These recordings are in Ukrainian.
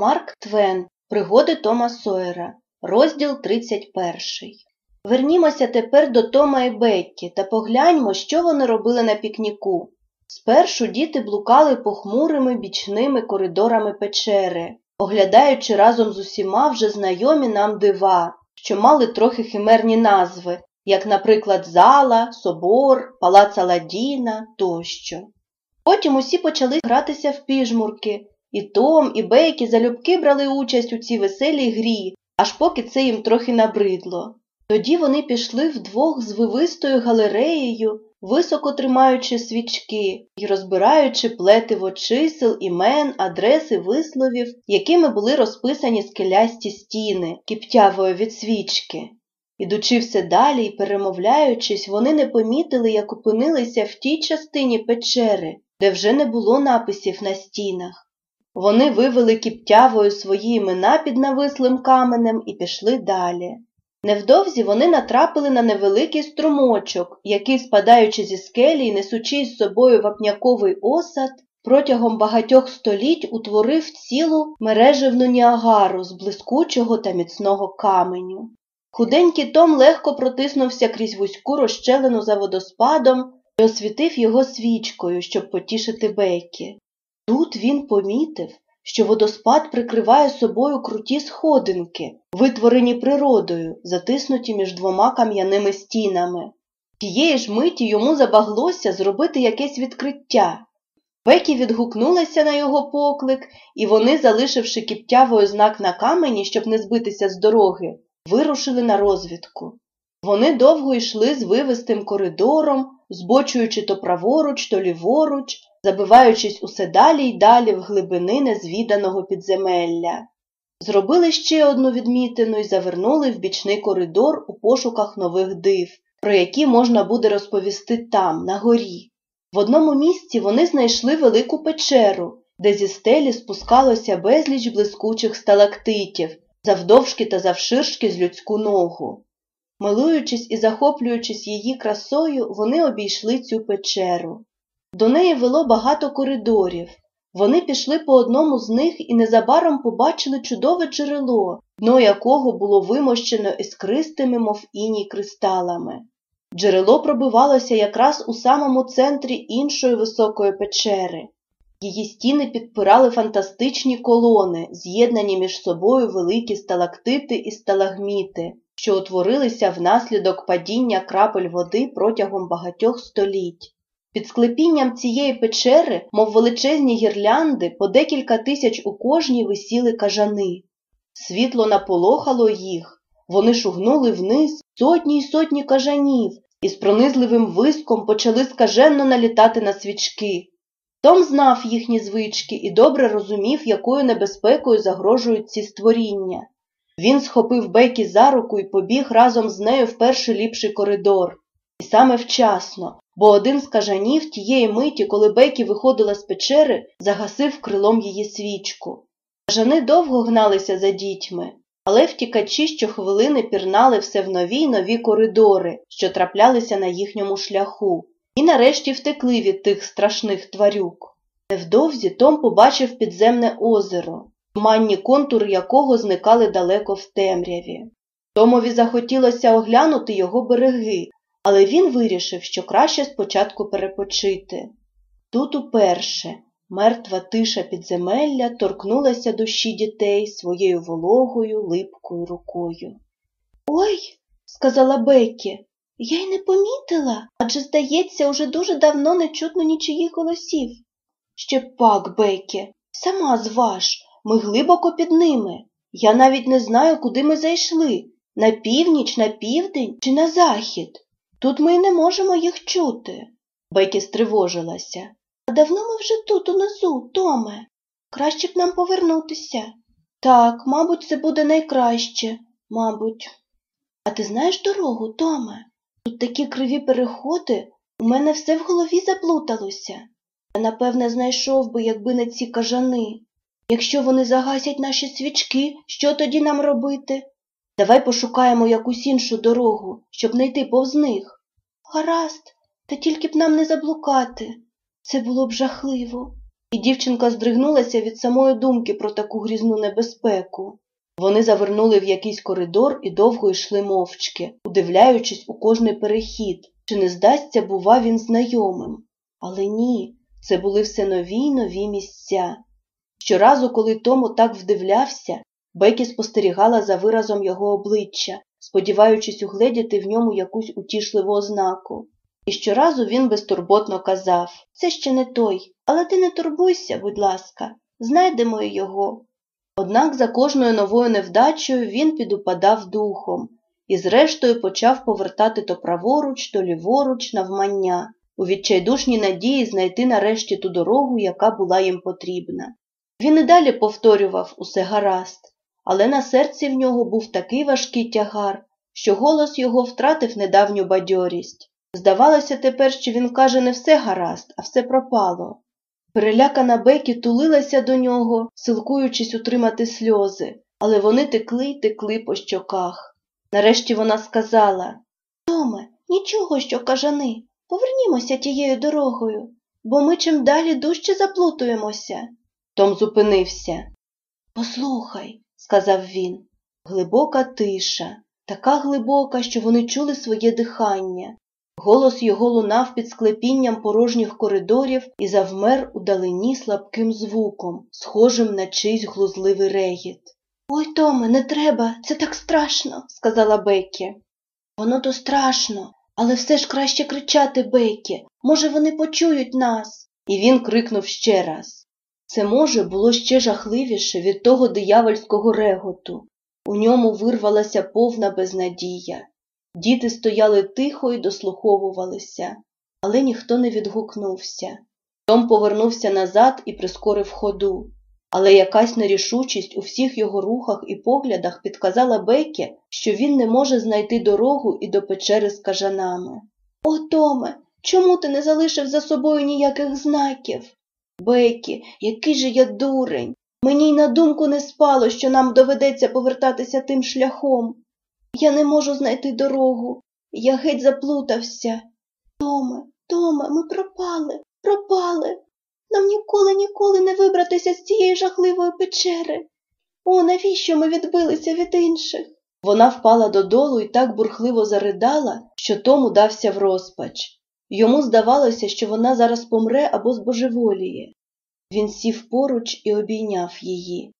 Марк Твен. Пригоди Тома Сойера. Розділ 31. Вернімося тепер до Тома і Беккі та погляньмо, що вони робили на пікніку. Спершу діти блукали похмурими бічними коридорами печери, оглядаючи разом з усіма вже знайомі нам дива, що мали трохи химерні назви, як, наприклад, зала, собор, палац Аладдіна тощо. Потім усі почали гратися в піжмурки, і Том, і Бейкі залюбки брали участь у цій веселій грі, аж поки це їм трохи набридло. Тоді вони пішли вдвох з вивистою галереєю, високо тримаючи свічки і розбираючи плетиво чисел, імен, адреси, висловів, якими були розписані скелясті стіни, кіптявою від свічки. Ідучи все далі і перемовляючись, вони не помітили, як опинилися в тій частині печери, де вже не було написів на стінах. Вони вивели кіптявою свої імена під навислим каменем і пішли далі. Невдовзі вони натрапили на невеликий струмочок, який, спадаючи зі скелі і несучи з собою вапняковий осад, протягом багатьох століть утворив цілу мережевну ніагару з блискучого та міцного каменю. Худенький Том легко протиснувся крізь вузьку розщелену за водоспадом і освітив його свічкою, щоб потішити Бекі. Тут він помітив, що водоспад прикриває собою круті сходинки, витворені природою, затиснуті між двома кам'яними стінами. Тієї ж миті йому забаглося зробити якесь відкриття. Бекі відгукнулася на його поклик, і вони, залишивши кіптявою знак на камені, щоб не збитися з дороги, вирушили на розвідку. Вони довго йшли з вивистим коридором, збочуючи то праворуч, то ліворуч, забиваючись усе далі й далі в глибини незвіданого підземелля. Зробили ще одну відмітину і завернули в бічний коридор у пошуках нових див, про які можна буде розповісти там, на горі. В одному місці вони знайшли велику печеру, де зі стелі спускалося безліч блискучих сталактитів, завдовжки та завширшки з людську ногу. Милуючись і захоплюючись її красою, вони обійшли цю печеру. До неї вело багато коридорів. Вони пішли по одному з них і незабаром побачили чудове джерело, дно якого було вимощено іскристими, мов іній кристалами. Джерело пробивалося якраз у самому центрі іншої високої печери. Її стіни підпирали фантастичні колони, з'єднані між собою великі сталактити і сталагміти, що утворилися внаслідок падіння крапель води протягом багатьох століть. Під склепінням цієї печери, мов величезні гірлянди, по декілька тисяч у кожній висіли кажани. Світло наполохало їх, вони шугнули вниз сотні й сотні кажанів і з пронизливим виском почали скаженно налітати на свічки. Том знав їхні звички і добре розумів, якою небезпекою загрожують ці створіння. Він схопив Бекі за руку і побіг разом з нею в перший ліпший коридор. І саме вчасно, бо один з кажанів тієї миті, коли Бекі виходила з печери, загасив крилом її свічку. Кажани довго гналися за дітьми, але втікачі щохвилини пірнали все в нові й нові коридори, що траплялися на їхньому шляху, і нарешті втекли від тих страшних тварюк. Невдовзі Том побачив підземне озеро, туманні контури якого зникали далеко в темряві. Томові захотілося оглянути його береги, але він вирішив, що краще спочатку перепочити. Тут уперше мертва тиша підземелля торкнулася душі дітей своєю вологою, липкою рукою. Ой, сказала Бекі, я й не помітила, адже, здається, уже дуже давно не чутно нічиїх голосів. Ще пак, Бекі, сама зваж, ми глибоко під ними. Я навіть не знаю, куди ми зайшли на північ, на південь чи на захід. Тут ми й не можемо їх чути. Бекі стривожилася. А давно ми вже тут, унизу, Томе. Краще б нам повернутися. Так, мабуть, це буде найкраще, мабуть. А ти знаєш дорогу, Томе? Тут такі криві переходи, у мене все в голові заплуталося. Я, напевне, знайшов би, якби не ці кажани. Якщо вони загасять наші свічки, що тоді нам робити? Давай пошукаємо якусь іншу дорогу, щоб не йти повз них. Гаразд, та тільки б нам не заблукати. Це було б жахливо. і дівчинка здригнулася від самої думки про таку грізну небезпеку. Вони завернули в якийсь коридор і довго йшли мовчки, удивляючись у кожний перехід, чи не здасться, бува, він знайомим. Але ні, це були все нові й нові місця. Щоразу, коли Тому так вдивлявся, Бекі спостерігала за виразом його обличчя, сподіваючись угледіти в ньому якусь утішливу ознаку. І щоразу він безтурботно казав Це ще не той, але ти не турбуйся, будь ласка, знайдемо його. Однак за кожною новою невдачею він підупадав духом і, зрештою, почав повертати то праворуч, то ліворуч навмання, у відчайдушній надії знайти нарешті ту дорогу, яка була їм потрібна. Він і далі повторював усе гаразд, але на серці в нього був такий важкий тягар, що голос його втратив недавню бадьорість. Здавалося тепер, що він каже не все гаразд, а все пропало. Перелякана Бекі тулилася до нього, силкуючись утримати сльози, але вони текли й текли по щоках. Нарешті вона сказала Томе, нічого, що кажани, повернімося тією дорогою, бо ми чим далі дужче заплутуємося. Том зупинився. Послухай, сказав він, глибока тиша, така глибока, що вони чули своє дихання. Голос його лунав під склепінням порожніх коридорів і завмер у далині слабким звуком, схожим на чийсь глузливий регіт. Ой, Томе, не треба, це так страшно, сказала Бекі. Воно то страшно, але все ж краще кричати Бекі. Може, вони почують нас. І він крикнув ще раз. Це, може, було ще жахливіше від того диявольського реготу. У ньому вирвалася повна безнадія. Діти стояли тихо і дослуховувалися, але ніхто не відгукнувся. Том повернувся назад і прискорив ходу, але якась нерішучість у всіх його рухах і поглядах підказала Бекі, що він не може знайти дорогу і до печери з кажанами. О, Томе, чому ти не залишив за собою ніяких знаків? Бекі, який же я дурень. Мені й на думку не спало, що нам доведеться повертатися тим шляхом. Я не можу знайти дорогу. Я геть заплутався. Томе, Томе, ми пропали, пропали. Нам ніколи, ніколи не вибратися з цієї жахливої печери. О, навіщо ми відбилися від інших? Вона впала додолу і так бурхливо заридала, що Тому дався в розпач. Йому здавалося, що вона зараз помре або збожеволіє. Він сів поруч і обійняв її.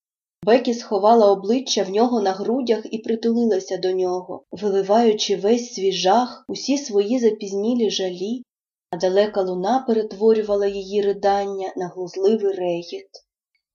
Бекі сховала обличчя в нього на грудях і притулилася до нього, виливаючи весь свій жах, усі свої запізнілі жалі, а далека луна перетворювала її ридання на глузливий регіт.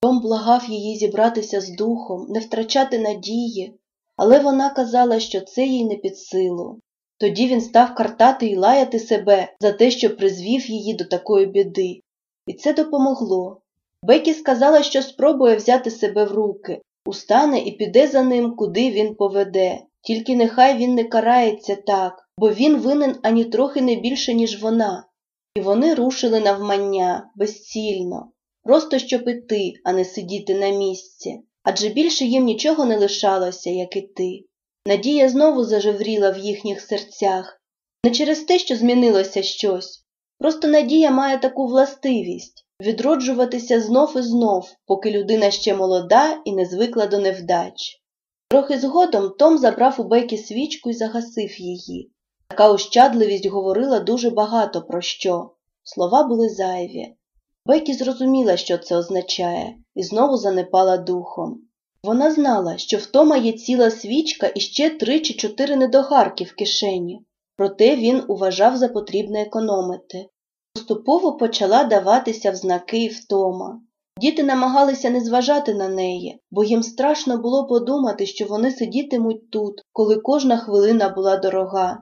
Том благав її зібратися з духом, не втрачати надії, але вона казала, що це їй не під силу. Тоді він став картати і лаяти себе за те, що призвів її до такої біди. І це допомогло. Бекі сказала, що спробує взяти себе в руки, устане і піде за ним, куди він поведе, тільки нехай він не карається так, бо він винен ані трохи не більше, ніж вона. І вони рушили навмання, безцільно, просто щоб іти, а не сидіти на місці, адже більше їм нічого не лишалося, як іти. Надія знову зажевріла в їхніх серцях, не через те, що змінилося щось, просто надія має таку властивість відроджуватися знов і знов, поки людина ще молода і не звикла до невдач. Трохи згодом Том забрав у Бекі свічку і загасив її. Така ощадливість говорила дуже багато про що. Слова були зайві. Бекі зрозуміла, що це означає, і знову занепала духом. Вона знала, що в Тома є ціла свічка і ще три чи чотири недогарки в кишені, проте він уважав за потрібне економити. Поступово почала даватися в знаки втома. Діти намагалися не зважати на неї, бо їм страшно було подумати, що вони сидітимуть тут, коли кожна хвилина була дорога.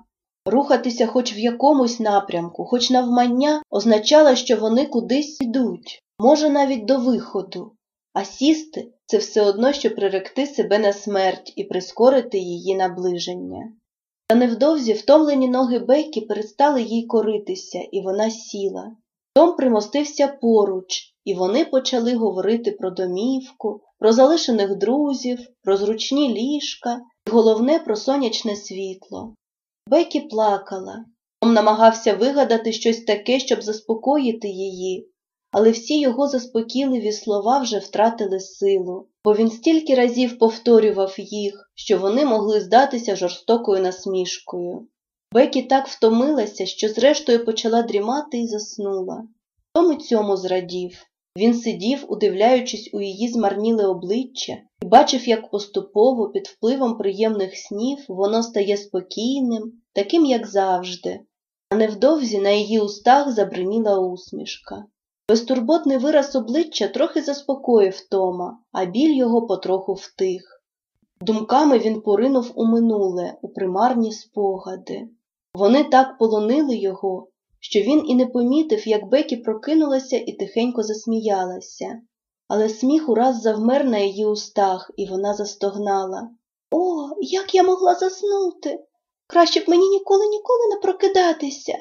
Рухатися хоч в якомусь напрямку, хоч навмання, означало, що вони кудись йдуть, може навіть до виходу, а сісти це все одно, що приректи себе на смерть і прискорити її наближення. Та невдовзі втомлені ноги Бекі перестали їй коритися, і вона сіла. Том примостився поруч, і вони почали говорити про домівку, про залишених друзів, про зручні ліжка і головне про сонячне світло. Бекі плакала. Том намагався вигадати щось таке, щоб заспокоїти її, але всі його заспокійливі слова вже втратили силу, бо він стільки разів повторював їх, що вони могли здатися жорстокою насмішкою. Бекі так втомилася, що зрештою почала дрімати і заснула. Том і цьому зрадів. Він сидів, удивляючись у її змарніле обличчя, і бачив, як поступово, під впливом приємних снів, воно стає спокійним, таким, як завжди, а невдовзі на її устах забриніла усмішка. Безтурботний вираз обличчя трохи заспокоїв Тома, а біль його потроху втих. Думками він поринув у минуле, у примарні спогади. Вони так полонили його, що він і не помітив, як Бекі прокинулася і тихенько засміялася. Але сміх ураз завмер на її устах, і вона застогнала. О, як я могла заснути! Краще б мені ніколи ніколи не прокидатися.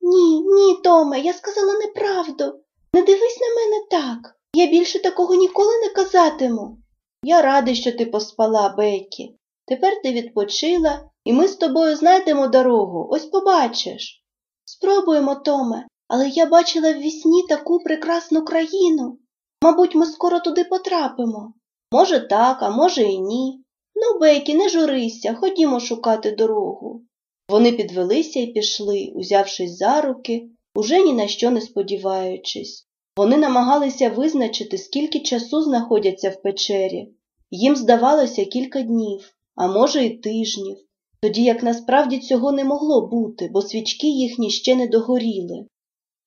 Ні, ні, Томе, я сказала неправду. Не дивись на мене так. Я більше такого ніколи не казатиму. Я радий, що ти поспала, Бекі. Тепер ти відпочила, і ми з тобою знайдемо дорогу, ось побачиш. Спробуємо, Томе, але я бачила в вісні таку прекрасну країну. Мабуть, ми скоро туди потрапимо. Може, так, а може, і ні. Ну, Бекі, не журися, ходімо шукати дорогу. Вони підвелися і пішли, узявшись за руки, уже ні на що не сподіваючись. Вони намагалися визначити, скільки часу знаходяться в печері. Їм здавалося кілька днів, а може, й тижнів, тоді як насправді цього не могло бути, бо свічки їхні ще не догоріли.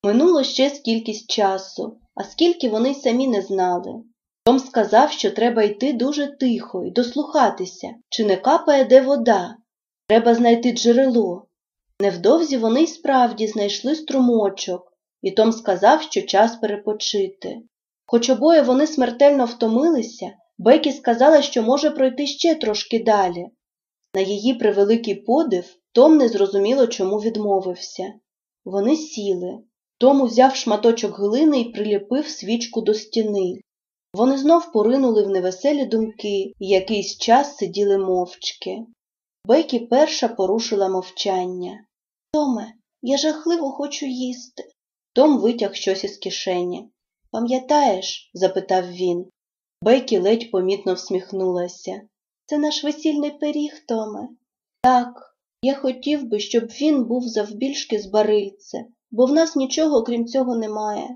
Минуло ще скількись часу, а скільки вони й самі не знали. Том сказав, що треба йти дуже тихо і дослухатися, чи не капає де вода. Треба знайти джерело. Невдовзі вони й справді знайшли струмочок, і Том сказав, що час перепочити. Хоч обоє вони смертельно втомилися, Бекі сказала, що може пройти ще трошки далі. На її превеликий подив Том незрозуміло чому відмовився. Вони сіли. Том узяв шматочок глини і приліпив свічку до стіни. Вони знов поринули в невеселі думки і якийсь час сиділи мовчки. Бекі перша порушила мовчання. Томе, я жахливо хочу їсти. Том витяг щось із кишені. Пам'ятаєш? запитав він. Бекі ледь помітно всміхнулася. Це наш весільний пиріг, Томе. Так, я хотів би, щоб він був завбільшки з барильце, бо в нас нічого крім цього немає.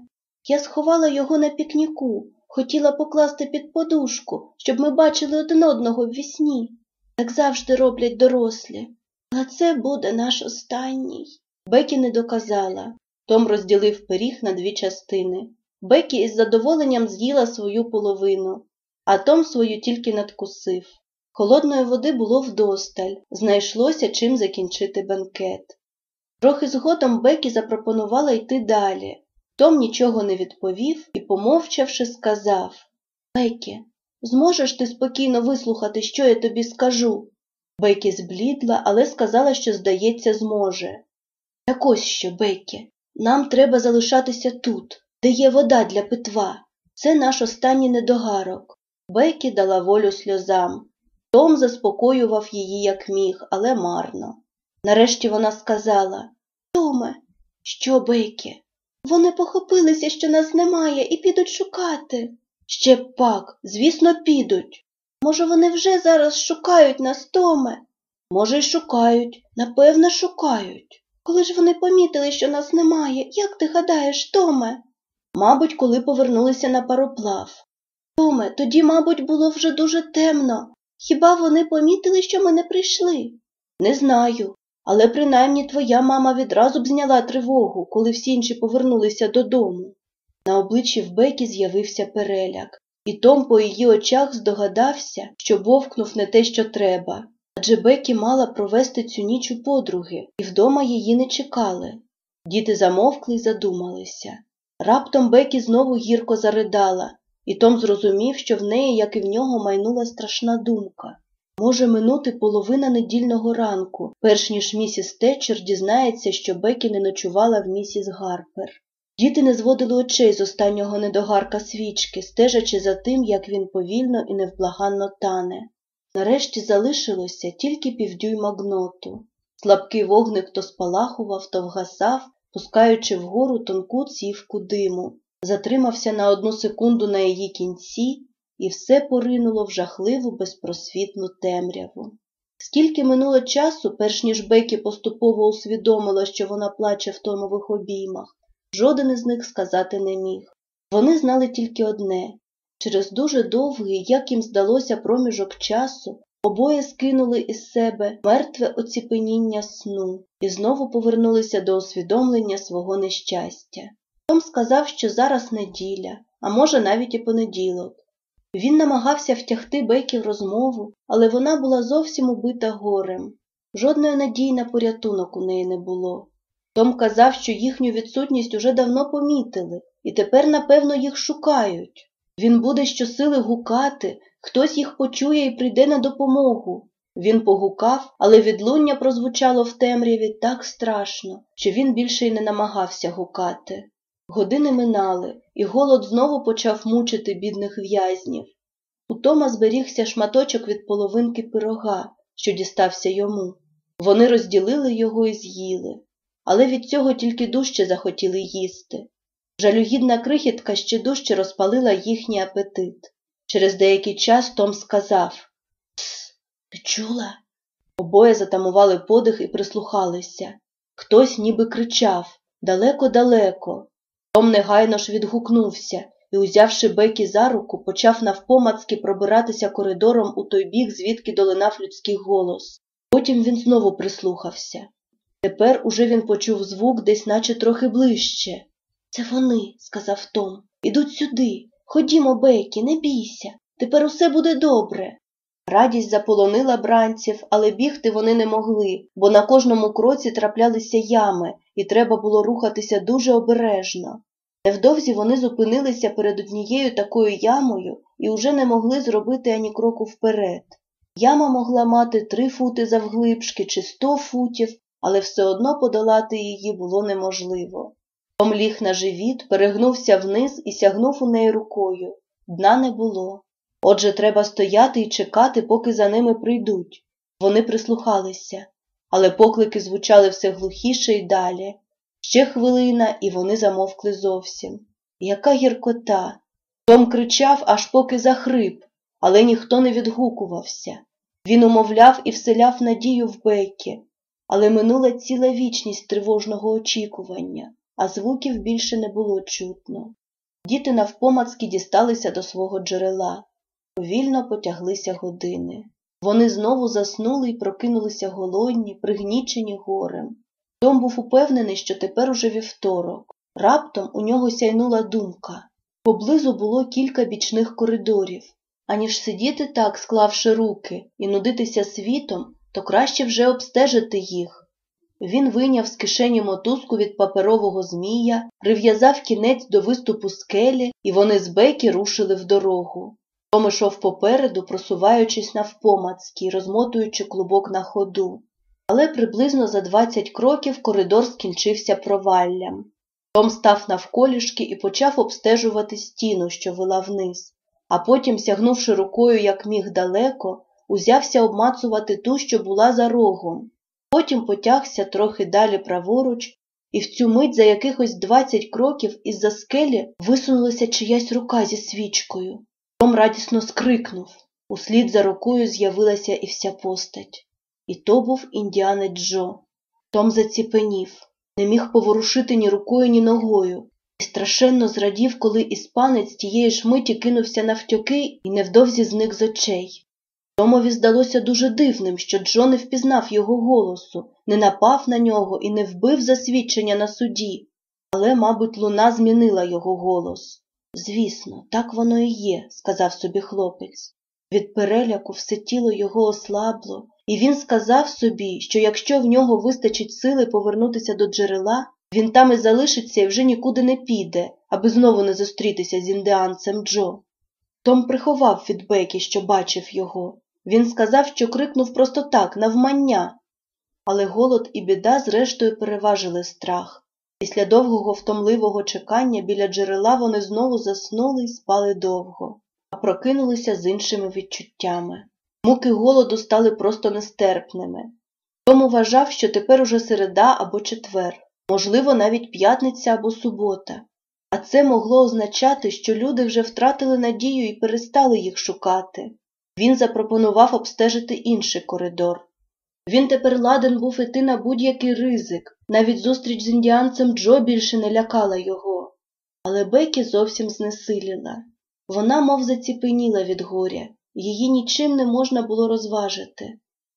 Я сховала його на пікніку, хотіла покласти під подушку, щоб ми бачили один одного в вісні. Так завжди роблять дорослі. А це буде наш останній. Бекі не доказала. Том розділив пиріг на дві частини. Бекі із задоволенням з'їла свою половину, а Том свою тільки надкусив. Холодної води було вдосталь, знайшлося чим закінчити бенкет. Трохи згодом Бекі запропонувала йти далі. Том нічого не відповів і, помовчавши, сказав Бекі, зможеш ти спокійно вислухати, що я тобі скажу? Бекі зблідла, але сказала, що, здається, зможе. Так ось що, Бекі, нам треба залишатися тут, де є вода для питва. Це наш останній недогарок. Бекі дала волю сльозам. Том заспокоював її, як міг, але марно. Нарешті вона сказала Томе, що, Бекі? Вони похопилися, що нас немає, і підуть шукати. Ще пак, звісно, підуть. Може, вони вже зараз шукають нас, Томе? Може, й шукають, напевно, шукають. Коли ж вони помітили, що нас немає, як ти гадаєш, Томе? Мабуть, коли повернулися на пароплав. Томе, тоді, мабуть, було вже дуже темно. Хіба вони помітили, що ми не прийшли? Не знаю, але принаймні твоя мама відразу б зняла тривогу, коли всі інші повернулися додому. На обличчі в Бекі з'явився переляк, і Том по її очах здогадався, що вовкнув не те, що треба. Адже Бекі мала провести цю ніч у подруги, і вдома її не чекали. Діти замовкли й задумалися. Раптом Бекі знову гірко заридала, і Том зрозумів, що в неї, як і в нього, майнула страшна думка. Може минути половина недільного ранку, перш ніж місіс Тетчер дізнається, що Бекі не ночувала в місіс Гарпер. Діти не зводили очей з останнього недогарка свічки, стежачи за тим, як він повільно і невблаганно тане. Нарешті залишилося тільки півдюйма гноту. Слабкий вогник то спалахував, то вгасав, пускаючи вгору тонку цівку диму. затримався на одну секунду на її кінці, і все поринуло в жахливу безпросвітну темряву. Скільки минуло часу, перш ніж Бекі поступово усвідомила, що вона плаче в Томових обіймах, жоден із них сказати не міг. Вони знали тільки одне через дуже довгий, як їм здалося, проміжок часу, обоє скинули із себе мертве оціпеніння сну і знову повернулися до усвідомлення свого нещастя. Том сказав, що зараз неділя, а може навіть і понеділок. Він намагався втягти Бекі в розмову, але вона була зовсім убита горем. Жодної надії на порятунок у неї не було. Том казав, що їхню відсутність уже давно помітили, і тепер, напевно, їх шукають. Він буде щосили гукати, хтось їх почує і прийде на допомогу. Він погукав, але відлуння прозвучало в темряві так страшно, що він більше й не намагався гукати. Години минали, і голод знову почав мучити бідних в'язнів. У Тома зберігся шматочок від половинки пирога, що дістався йому. Вони розділили його і з'їли, але від цього тільки дужче захотіли їсти. Жалюгідна крихітка ще дужче розпалила їхній апетит. Через деякий час Том сказав ти чула? Обоє затамували подих і прислухалися. Хтось ніби кричав далеко-далеко. Том негайно ж відгукнувся і, узявши Бекі за руку, почав навпомацки пробиратися коридором у той бік, звідки долинав людський голос. Потім він знову прислухався. Тепер уже він почув звук десь наче трохи ближче. Це вони, сказав Том. Ідуть сюди. Ходімо, Бекі, не бійся. Тепер усе буде добре. Радість заполонила бранців, але бігти вони не могли, бо на кожному кроці траплялися ями, і треба було рухатися дуже обережно. Невдовзі вони зупинилися перед однією такою ямою і уже не могли зробити ані кроку вперед. Яма могла мати три фути завглибшки чи сто футів, але все одно подолати її було неможливо. Том ліг на живіт, перегнувся вниз і сягнув у неї рукою. Дна не було. Отже, треба стояти і чекати, поки за ними прийдуть. Вони прислухалися, але поклики звучали все глухіше й далі. Ще хвилина, і вони замовкли зовсім. Яка гіркота! Том кричав, аж поки захрип, але ніхто не відгукувався. Він умовляв і вселяв надію в Бекі, але минула ціла вічність тривожного очікування, а звуків більше не було чутно. Діти навпомацки дісталися до свого джерела. Повільно потяглися години. Вони знову заснули і прокинулися голодні, пригнічені горем. Том був упевнений, що тепер уже вівторок. Раптом у нього сяйнула думка. Поблизу було кілька бічних коридорів. Аніж сидіти так, склавши руки, і нудитися світом, то краще вже обстежити їх. Він вийняв з кишені мотузку від паперового змія, прив'язав кінець до виступу скелі, і вони з Бекі рушили в дорогу. Том ішов попереду, просуваючись навпомацьки, розмотуючи клубок на ходу. Але приблизно за двадцять кроків коридор скінчився проваллям. Том став навколішки і почав обстежувати стіну, що вела вниз, а потім, сягнувши рукою як міг далеко, узявся обмацувати ту, що була за рогом. Потім потягся трохи далі праворуч, і в цю мить за якихось двадцять кроків із-за скелі висунулася чиясь рука зі свічкою. Том радісно скрикнув. Услід за рукою з'явилася і вся постать. І то був індіанець Джо. Том заціпенів, не міг поворушити ні рукою, ні ногою, і страшенно зрадів, коли іспанець тієї ж миті кинувся навтьоки і невдовзі зник з очей. Томові здалося дуже дивним, що Джо не впізнав його голосу, не напав на нього і не вбив засвідчення на суді, але, мабуть, луна змінила його голос. Звісно, так воно і є, сказав собі хлопець. Від переляку все тіло його ослабло, і він сказав собі, що якщо в нього вистачить сили повернутися до джерела, він там і залишиться і вже нікуди не піде, аби знову не зустрітися з індіанцем Джо. Том приховав від Бекі, що бачив його. Він сказав, що крикнув просто так, навмання. Але голод і біда зрештою переважили страх. Після довгого втомливого чекання біля джерела вони знову заснули і спали довго, а прокинулися з іншими відчуттями. Муки голоду стали просто нестерпними. Том вважав, що тепер уже середа або четвер, можливо, навіть п'ятниця або субота. а це могло означати, що люди вже втратили надію і перестали їх шукати. Він запропонував обстежити інший коридор. Він тепер ладен був іти на будь-який ризик, навіть зустріч з індіанцем Джо більше не лякала його. Але Бекі зовсім знесиліла. Вона мов заціпеніла від горя, її нічим не можна було розважити.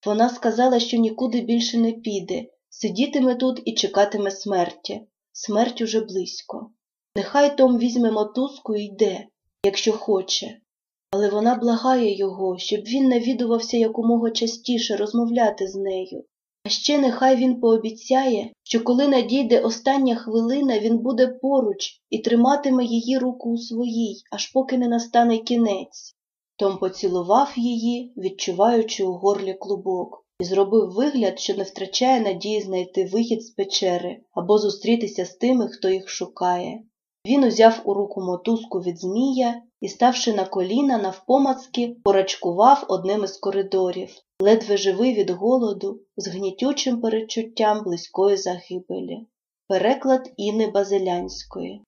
Вона сказала, що нікуди більше не піде, сидітиме тут і чекатиме смерті. Смерть уже близько. Нехай Том візьме мотузку і йде, якщо хоче. Але вона благає його, щоб він навідувався якомога частіше розмовляти з нею. А ще нехай він пообіцяє, що коли надійде остання хвилина, він буде поруч і триматиме її руку у своїй, аж поки не настане кінець. Том поцілував її, відчуваючи у горлі клубок, і зробив вигляд, що не втрачає надії знайти вихід з печери або зустрітися з тими, хто їх шукає. Він узяв у руку мотузку від змія і, ставши на коліна навпомацки, порачкував одним із коридорів, ледве живий від голоду, з гнітючим перечуттям близької загибелі. Переклад Іни Базилянської